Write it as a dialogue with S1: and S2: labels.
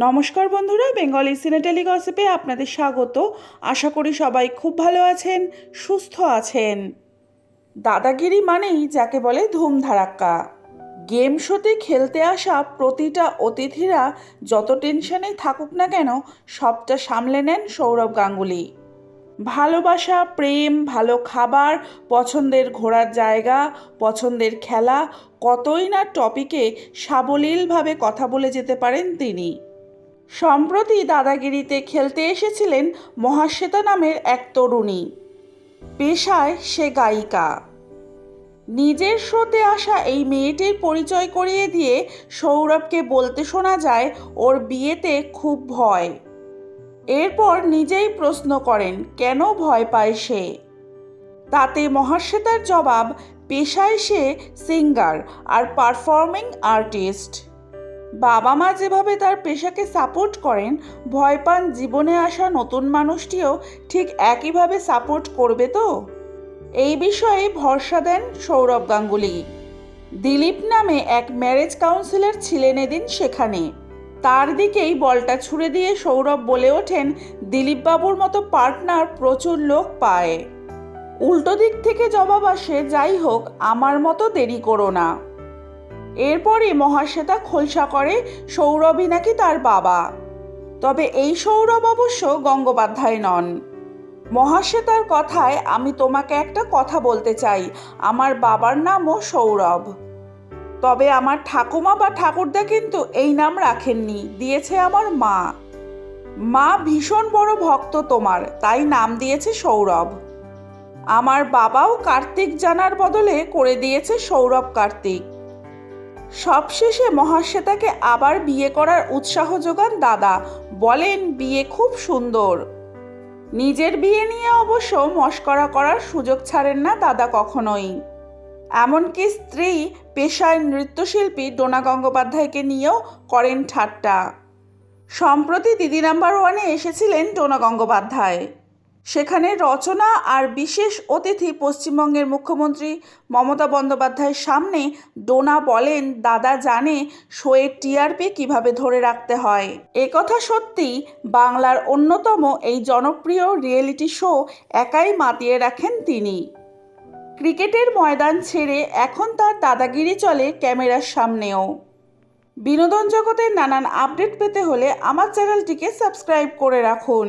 S1: নমস্কার বন্ধুরা, বেঙ্গলি সিনেটেলি গসিপে আপনাদের স্বাগত। আশা করি সবাই খুব ভালো আছেন, সুস্থ আছেন। দাদাগিরি মানেই যাকে বলে ধুমধারাক্কা। গেম শোতে খেলতে আসা প্রতিটা অতিথিরা যত টেনশনেই থাকুক না কেন, সবটা সামলে নেন সৌরভ গাঙ্গুলি। ভালোবাসা, প্রেম, ভালো খাবার, পছন্দের ঘোরার জায়গা, পছন্দের খেলা, কতই না টপিকে সাবলীলভাবে কথা বলে যেতে পারেন তিনি। সম্প্রতি দাদাগিরিতে খেলতে এসেছিলেন মহাশ্বেতা নামের এক তরুণী। পেশায় সে গায়িকা। নিজের শোতে আসা এই মেয়েটির পরিচয় করিয়ে দিয়ে সৌরভকে বলতে শোনা যায়, ওর বিয়েতে খুব ভয়। এরপর নিজেই প্রশ্ন করেন, কেন ভয় পায় সে? তাতে মহাশ্বেতার জবাব, পেশায় সে সিঙ্গার আর পারফর্মিং আর্টিস্ট। বাবা মা যেভাবে তার পেশাকে সাপোর্ট করেন, ভয় পান জীবনে আসা নতুন মানুষটিও ঠিক একইভাবে সাপোর্ট করবে তো? এই বিষয়ে ভরসা দেন সৌরভ গাঙ্গুলি। দিলীপ নামে এক ম্যারেজ কাউন্সিলর ছিলেন এদিন সেখানে। তার দিকেই বলটা ছুড়ে দিয়ে সৌরভ বলে ওঠেন, দিলীপবাবুর মতো পার্টনার প্রচুর লোক পায়। উল্টো দিক থেকে জবাব আসে, যাই হোক, আমার মতো দেরি করো না। এরপরই মহাশ্বেতা খোলসা করে সৌরভই নাকি তার বাবা। তবে এই সৌরভ অবশ্য গঙ্গোপাধ্যায় নন। মহাশ্বেতার কথায় আমি তোমাকে একটা কথা বলতে চাই। আমার বাবার নামও সৌরভ। তবে আমার ঠাকুমা বা ঠাকুরদা কিন্তু এই নাম রাখেননি, দিয়েছে আমার মা। মা ভীষণ বড় ভক্ত তোমার, তাই নাম দিয়েছে সৌরভ। আমার বাবাও কার্তিক জানার বদলে করে দিয়েছে সৌরভ কার্তিক। সবশেষে মহাশ্বেতাকে আবার বিয়ে করার উৎসাহ যোগান দাদা। বলেন, বিয়ে খুব সুন্দর। নিজের বিয়ে নিয়ে অবশ্য মস্করা করার সুযোগ ছাড়েন না দাদা কখনোই। এমনকি স্ত্রী পেশায় নৃত্যশিল্পী ডোনা গঙ্গোপাধ্যায়কে নিয়েও করেন ঠাট্টা। সম্প্রতি দিদি নাম্বার ওয়ানে এসেছিলেন ডোনা গঙ্গোপাধ্যায়। সেখানে রচনা আর বিশেষ অতিথি পশ্চিমবঙ্গের মুখ্যমন্ত্রী মমতা বন্দ্যোপাধ্যায়ের সামনে ডোনা বলেন, দাদা জানে শোয়ের টিআরপি কীভাবে ধরে রাখতে হয়। একথা সত্যি বাংলার অন্যতম এই জনপ্রিয় রিয়েলিটি শো একাই মাতিয়ে রাখেন তিনি। ক্রিকেটের ময়দান ছেড়ে এখন তার দাদাগিরি চলে ক্যামেরার সামনেও। বিনোদন জগতের নানান আপডেট পেতে হলে আমার চ্যানেলটিকে সাবস্ক্রাইব করে রাখুন।